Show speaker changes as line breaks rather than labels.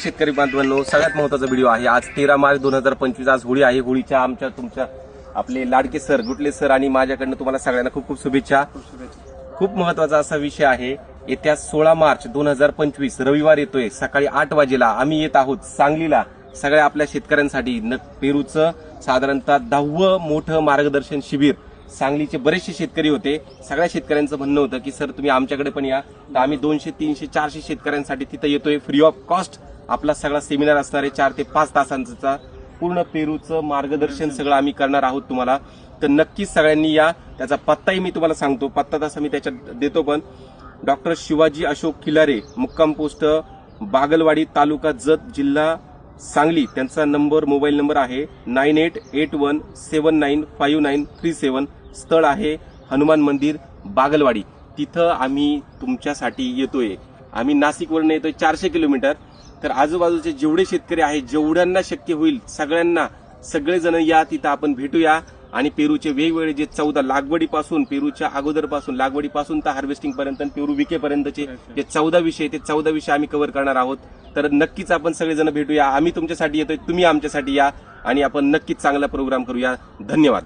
शेतकरी बांधवांनो सगळ्यात महत्त्वाचा व्हिडिओ आहे. आज तेरा मार्च दोन हजार पंचवीस आज होळी आहे. होळीच्या आमच्या तुमच्या आपले लाडके सर गुटले सर आणि माझ्याकडनं तुम्हाला सगळ्यांना खूप खूप शुभेच्छा. खूप महत्त्वाचा असा विषय आहे येत्या सोळा मार्च दोन हजार पंचवीस रविवार येतोय सकाळी आठ वाजेला आम्ही येत आहोत सांगलीला. सगळ्या आपल्या शेतकऱ्यांसाठी न पेरूचं साधारणतः दहावं मोठं मार्गदर्शन शिबिर. सांगलीचे बरेचसे शेतकरी होते. सगळ्या शेतकऱ्यांचं म्हणणं होतं की सर तुम्ही आमच्याकडे पण या. तर आम्ही दोनशे तीनशे चारशे शेतकऱ्यांसाठी तिथं येतोय. फ्री ऑफ कॉस्ट आपला सगळा सेमिनार असणार आहे. चार ते पाच तासांचा. पूर्ण पेरूचं मार्गदर्शन सगळं आम्ही करणार आहोत तुम्हाला. तर नक्कीच सगळ्यांनी या. त्याचा पत्ताही मी तुम्हाला सांगतो. पत्ता तसा मी त्याच्यात देतो पण. डॉक्टर शिवाजी अशोक खिलारे मुक्काम पोस्ट बागलवाडी तालुका जत जिल्हा सांगली त्यांचा नंबर मोबाईल नंबर आहे nine eight eight one seven nine five nine three seven. स्थळ आहे हनुमान मंदिर बागलवाडी. तिथं आम्ही तुमच्यासाठी येतोय. आम्ही नाशिकवरून येतोय चारशे किलोमीटर. तर आजूबाजूचे जेवढे शेतकरी आहेत जेवढ्यांना शक्य होईल सगळ्यांना सगळेजण या तिथं आपण भेटूया. आणि पेरूचे वेगवेगळे जे चौदा लागवडीपासून पेरूच्या अगोदरपासून लागवडीपासून तर हार्वेस्टिंग पर्यंत आणि पेरू विकेपर्यंतचे जे चौदा विषय ते चौदा विषय आम्ही कव्हर करणार आहोत. तर नक्कीच आपण सगळेजण भेटूया. आम्ही तुमच्यासाठी येतोय तुम्ही आमच्यासाठी या आणि आपण नक्कीच चांगला प्रोग्राम करूया. धन्यवाद.